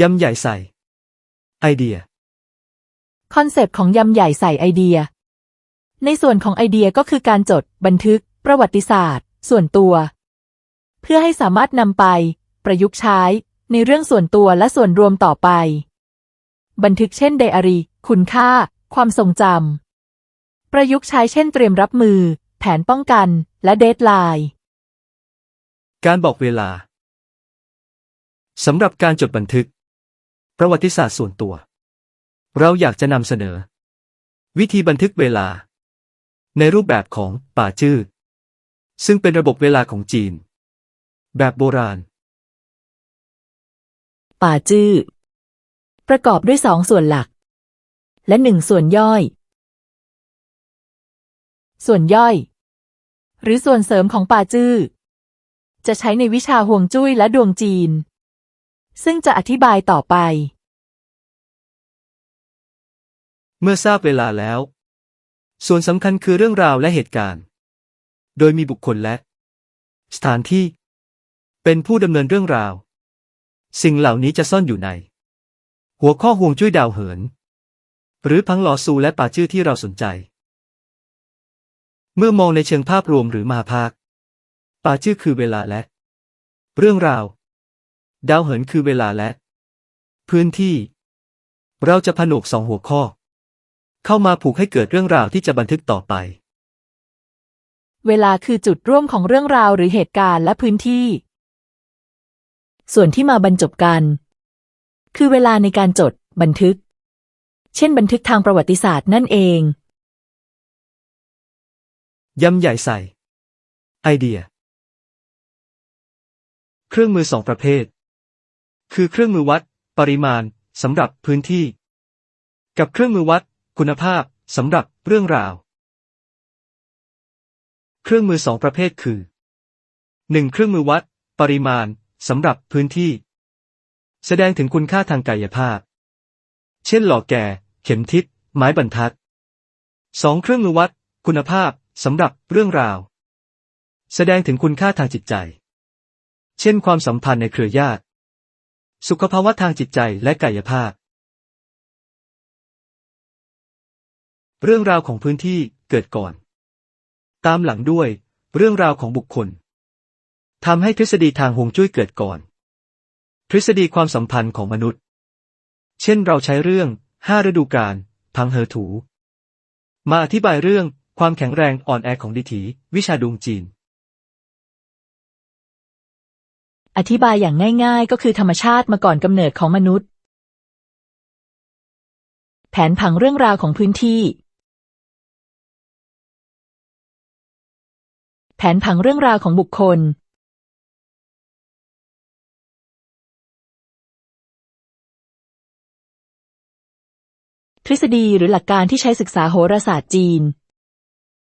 ยำใหญ่ใส่ ไอเดีย คอนเซปต์ของยำใหญ่ใส่ไอเดีย ในส่วนของไอเดียก็คือการจด บันทึก ประวัติศาสตร์ ส่วนตัว เพื่อให้สามารถนำไป ประยุกต์ใช้ ในเรื่องส่วนตัวและส่วนรวมต่อไป บันทึกเช่นไดอารี่ คุณค่า ความทรงจำ ประยุกต์ใช้เช่นเตรียมรับมือ แผนป้องกัน และเดทไลน์ การบอกเวลาสำหรับการจดบันทึก ประวัติศาสตร์ส่วนตัว เราอยากจะนำเสนอ วิธีบันทึกเวลา ในรูปแบบของป่าจื้อซึ่งเป็นระบบเวลาของจีน แบบโบราณ ป่าจื้อประกอบด้วยสองส่วนหลัก และหนึ่งส่วนย่อย ส่วนย่อย หรือส่วนเสริมของป่าจื้อจะใช้ในวิชาห่วงจุ้ยและดวงจีน ซึ่งจะอธิบายต่อไป เมื่อทราบเวลาแล้ว ส่วนสำคัญคือเรื่องราวและเหตุการณ์ โดยมีบุคคลและ สถานที่ เป็นผู้ดำเนินเรื่องราว สิ่งเหล่านี้จะซ่อนอยู่ใน หัวข้อห่วงจุ้ยดาวเหิน หรือพังหลอซูและป่าชื่อที่เราสนใจ เมื่อมองในเชิงภาพรวมหรือมาภาคป่าชื่อคือเวลาและ เรื่องราว ดาวเหินคือเวลาและ พื้นที่ เราจะผนวกสองหัวข้อ เข้ามาผูกให้เกิดเรื่องราวที่จะบันทึกต่อไป เวลาคือจุดร่วมของเรื่องราวหรือเหตุการณ์และพื้นที่ ส่วนที่มาบรรจบกัน คือเวลาในการจด บันทึก เช่นบันทึกทางประวัติศาสตร์นั่นเองยำใหญ่ใส่ ไอเดีย เครื่องมือสองประเภท คือเครื่องมือวัด ปริมาณสำหรับพื้นที่ กับเครื่องมือวัด คุณภาพสำหรับเรื่องราว เครื่องมือสองประเภทคือ 1. เครื่องมือวัด ปริมาณสำหรับพื้นที่ แสดงถึงคุณค่าทางกายภาพ เช่นหล่อแก่ เข็มทิศ ไม้บรรทัด 2. เครื่องมือวัด คุณภาพสำหรับเรื่องราว แสดงถึงคุณค่าทางจิตใจ เช่นความสัมพันธ์ในเครือญาติ สุขภาวะทางจิตใจและกายภาพ เรื่องราวของพื้นที่เกิดก่อน ตามหลังด้วย เรื่องราวของบุคคลทำให้ทฤษฎีทางฮวงจุ้ยเกิดก่อน ทฤษฎีความสัมพันธ์ของมนุษย์ เช่นเราใช้เรื่องห้าฤดูกาลพังเหอถู มาอธิบายเรื่องความแข็งแรงอ่อนแอของดิถี วิชาดวงจีน อธิบายอย่างง่าย ๆ ก็คือธรรมชาติมาก่อนกำเนิดของมนุษย์ แผนผังเรื่องราวของพื้นที่ แผนผังเรื่องราวของบุคคล ทฤษฎีหรือหลักการที่ใช้ศึกษาโหราศาสตร์จีน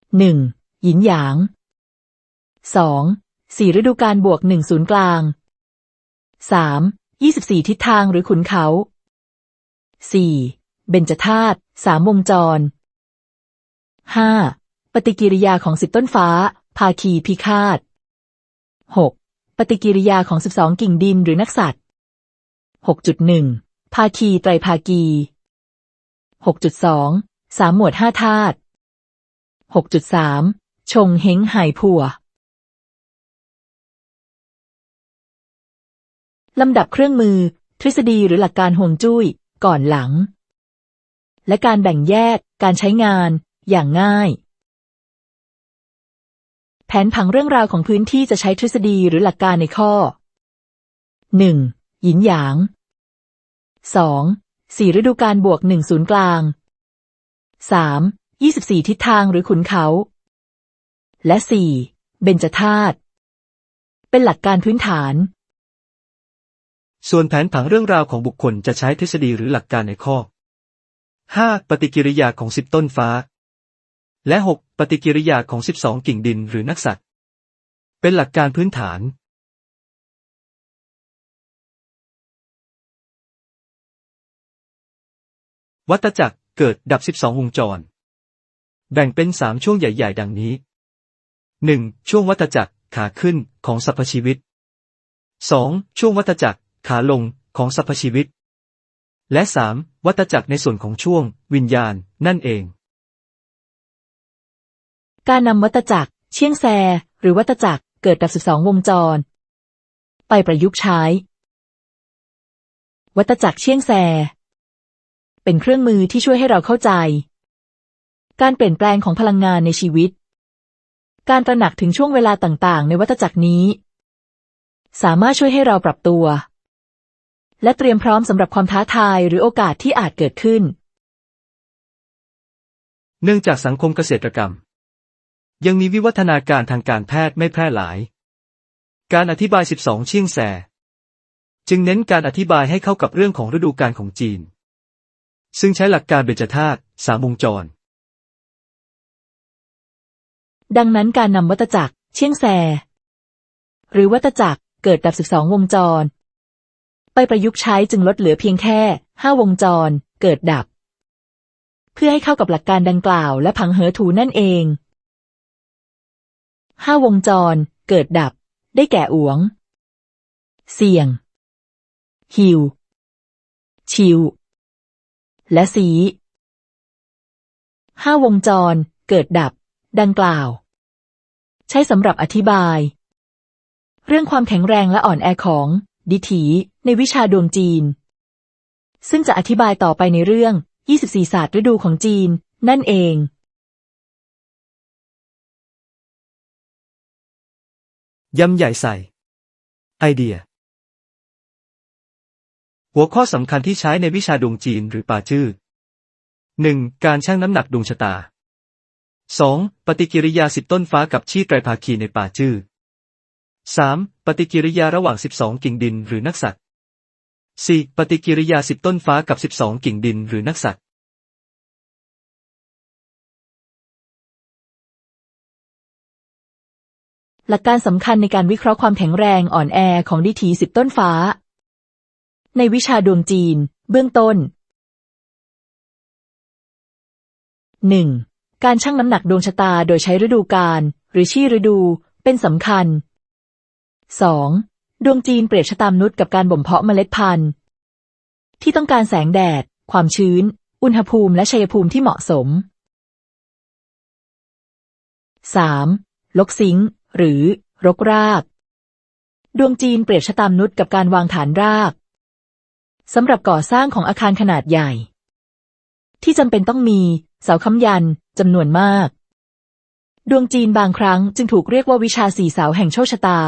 1. หยินหยาง 2. สี่ฤดูกาลบวกหนึ่งศูนย์กลาง 3. ยี่สิบสี่ทิศทางหรือขุนเขา 4. เบญจธาตุสามวงจร 5. ปฏิกิริยาของสิบต้นฟ้า ภาคีพิฆาต 6. ปฏิกิริยาของสิบสองกิ่งดินหรือนักสัตว์6.1 ภาคีไตรภากี6.2 สามหมวดห้าธาตุ6.3 ชงเฮงไห่ผัว ลำดับเครื่องมือ ทฤษฎีหรือหลักการห่วงจุ้ย ก่อนหลัง และการแบ่งแยก การใช้งาน อย่างง่าย แผนผังเรื่องราวของพื้นที่จะใช้ทฤษฎีหรือหลักการในข้อ 1. หยินหยาง 2. สี่ฤดูกาลบวกหนึ่งศูนย์กลาง 3. ยี่สิบสี่ทิศทางหรือขุนเขา และ 4. เบญจธาตุ เป็นหลักการพื้นฐาน ส่วนแผนผังเรื่องราวของบุคคลจะใช้ทฤษฎีหรือหลักการในข้อ 5. ปฏิกิริยาของสิบต้นฟ้า และ 6. ปฏิกิริยาของสิบสองกิ่งดินหรือนักสัตว์ เป็นหลักการพื้นฐาน วัตจักรเกิดดับ 12 วงจร แบ่งเป็น 3 ช่วงใหญ่ ๆ ดังนี้ 1. ช่วงวัตจักรขาขึ้นของสรรพชีวิต 2. ช่วงวัตจักร ขาลงของสรรพชีวิต และสามวัตจักรในส่วนของช่วง วิญญาณ นั่นเอง การนำวัตจักร เชียงแซ หรือวัตจักรเกิดดับ12วงจร ไปประยุกต์ใช้ วัตจักรเชียงแซ เป็นเครื่องมือที่ช่วยให้เราเข้าใจ การเปลี่ยนแปลงของพลังงานในชีวิต การตระหนักถึงช่วงเวลาต่างๆ ในวัตจักรนี้ สามารถช่วยให้เราปรับตัว และเตรียมพร้อมสำหรับความท้าทายหรือโอกาสที่อาจเกิดขึ้น เนื่องจากสังคมเกษตรกรรม ยังมีวิวัฒนาการทางการแพทย์ไม่แพร่หลาย การอธิบาย 12 เชี่ยงแซจึงเน้นการอธิบายให้เข้ากับเรื่องของฤดูกาลของจีน ซึ่งใช้หลักการเบญจธาตุสามวงจร ดังนั้นการนำวัตจักร เชี่ยงแซหรือวัตจักรเกิดดับ 12 วงจรไป ประยุกต์ใช้จึงลดเหลือเพียงแค่ 5 วงจร เกิดดับ เพื่อให้เข้ากับหลักการดังกล่าวและผังเหอถูนั่นเอง 5 วงจร เกิดดับ ได้แก่อวง เสี่ยง หิว ชิว และสีห้าวงจร เกิดดับ ดังกล่าว ใช้สำหรับอธิบาย เรื่องความแข็งแรงและอ่อนแอของ ดิถี ในวิชาดวงจีน ซึ่งจะอธิบายต่อไปในเรื่อง 24 ศาสตร์ฤดูของจีน นั่นเอง ยำใหญ่ใส่ ไอเดีย หัวข้อสำคัญที่ใช้ในวิชาดวงจีนหรือป่าจื้อ 1. การชั่งน้ำหนักดวงชะตา 2. ปฏิกิริยาสิบต้นฟ้ากับชีไตรภาคีในป่าจื้อ 3. ปฏิกิริยาระหว่าง 12 กิ่งดินหรือนักสัตว์ 4. ปฏิกิริยาสิบต้นฟ้ากับ12กิ่งดินหรือนักสัตว์หลักการสำคัญในการวิเคราะห์ความแข็งแรงอ่อนแอของดิถีสิบต้นฟ้า ในวิชาดวงจีน เบื้องต้น 1. การชั่งน้ำหนักดวงชะตาโดยใช้ฤดูกาลหรือชี่ฤดู เป็นสำคัญ 2. ดวงจีนเปรียบชะตามนุษย์กับการบ่มเพาะเมล็ดพันธุ์ ที่ต้องการแสงแดด ความชื้น อุณหภูมิและชัยภูมิที่เหมาะสม 3. ลกซิงหรือ รกราก ดวงจีนเปรียบชะตามนุษย์กับการวางฐานรากสำหรับก่อสร้างของอาคารขนาดใหญ่ ที่จำเป็นต้องมีเสาค้ำยันจำนวนมาก ดวงจีนบางครั้งจึงถูกเรียกว่าวิชาสี่เสาแห่งโชคชะตา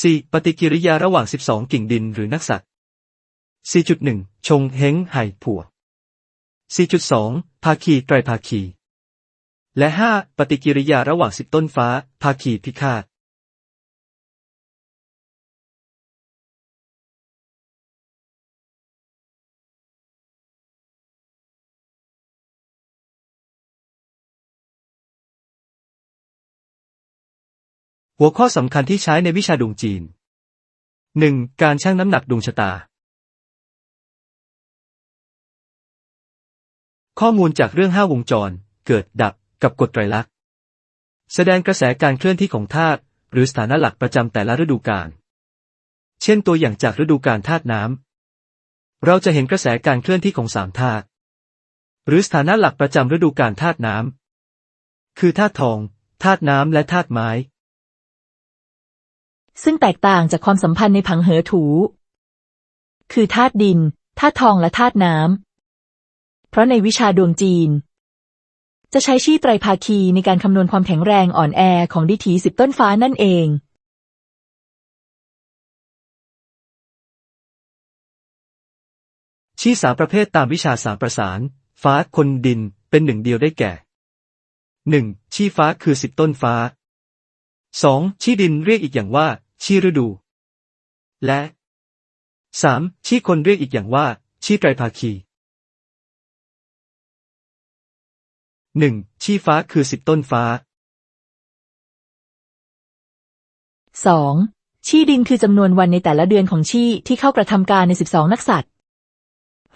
4. ปฏิกิริยาระหว่าง 12 กิ่งดินหรือนักสัตว์ 4.1 ชงเฮงไห่ผัว 4.2 ภาคีไตรภาคี และ 5. ปฏิกิริยาระหว่าง 10 ต้นฟ้า ภาคีพิฆาต หัวข้อสำคัญที่ใช้ในวิชาดวงจีน 1. การชั่งน้ำหนักดวงชะตา ข้อมูลจากเรื่องห้าวงจร เกิดดับกับกฎไตรลักษณ์ แสดงกระแสการเคลื่อนที่ของธาตุหรือสถานะหลักประจำแต่ละฤดูกาล เช่นตัวอย่างจากฤดูกาลธาตุน้ำ เราจะเห็นกระแสการเคลื่อนที่ของสามธาตุหรือสถานะหลักประจำฤดูกาลธาตุน้ำ คือธาตุทองธาตุน้ำและธาตุไม้ ซึ่งแตกต่างจากความสัมพันธ์ในผังเหอถู คือธาตุดินธาตุทองและธาตุน้ำ เพราะในวิชาดวงจีน จะใช้ชี่ไตรภาคีในการคำนวณความแข็งแรงอ่อนแอของดิถีสิบต้นฟ้านั่นเอง ชี้สามประเภทตามวิชาสามประสาน ฟ้าคนดินเป็นหนึ่งเดียวได้แก่ 1. ชี้ฟ้าคือสิบต้นฟ้า 2. ชี้ดินเรียกอีกอย่างว่าชี้ฤดู และ 3. ชี้คนเรียกอีกอย่างว่าชี้ไตรภาคี 1. ชี้ฟ้าคือสิบต้นฟ้า 2. ชี่ดินคือจำนวนวันในแต่ละเดือนของชี่ที่เข้ากระทำการใน 12 นักสัตว์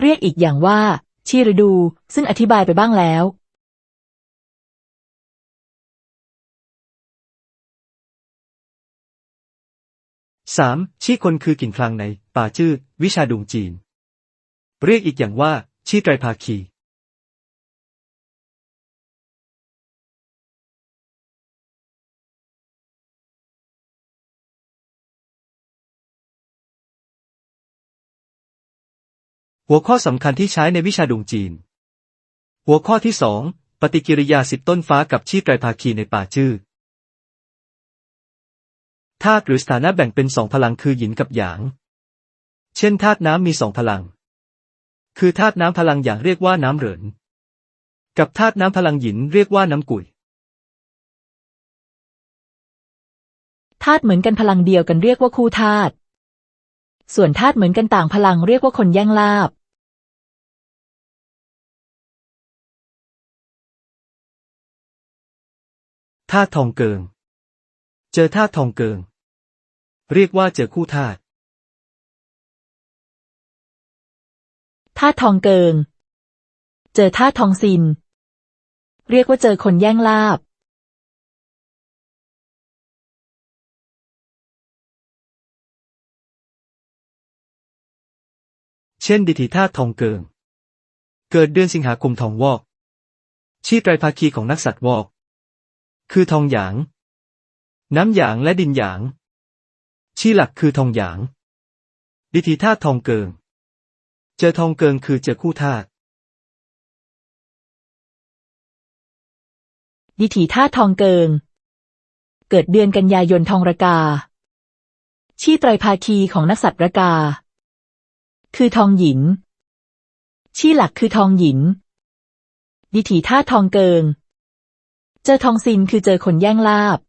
เรียกอีกอย่างว่าชี่ฤดู ซึ่งอธิบายไปบ้างแล้ว สามชี่คนคือกิ่งคลังใน ป่าจื้อวิชาดวงจีน เรียกอีกอย่างว่า ชี่ไตรภาคี หัวข้อสำคัญที่ใช้ในวิชาดวงจีน หัวข้อที่สองปฏิกิริยาสิบต้นฟ้ากับชีไตรภาคีในป่าจื้อ ธาตุหรือสถานะแบ่งเป็นสองพลังคือหยินกับหยาง เช่นธาตุน้ำมีสองพลัง คือธาตุน้ำพลังหยางเรียกว่าน้ำเหริน กับธาตุน้ำพลังหยินเรียกว่าน้ำกุยธาตุเหมือนกันพลังเดียวกันเรียกว่าคู่ธาตุ ส่วนธาตุเหมือนกันต่างพลังเรียกว่าคนแย่งลาบ ธาตุทองเกิง เจอธาตุทองเกิง เรียกว่าเจอคู่ธาตุธาตุทองเกิง เจอธาตุทองซิน เรียกว่าเจอคนแย่งลาบ เช่นดิถีธาตุทองเกิง เกิดเดือนสิงหาคมทองวอกชี่ไตรภาคีของนักสัตว์วอก คือทองหยาง น้ำหยางและดินหยาง ชี่หลักคือทองหยาง ดิถีธาตุทองเกิง เจอทองเกิงคือเจอคู่ธาตุดิถีธาตุทองเกิง เกิดเดือนกันยายนทองระกา ชี่ไตรภาคีของนักสัตว์ระกา คือทองหยินชี่หลักคือทองหยินดิถีธาตุทองเกิง เจอทองซินคือเจอคนแย่งลาบ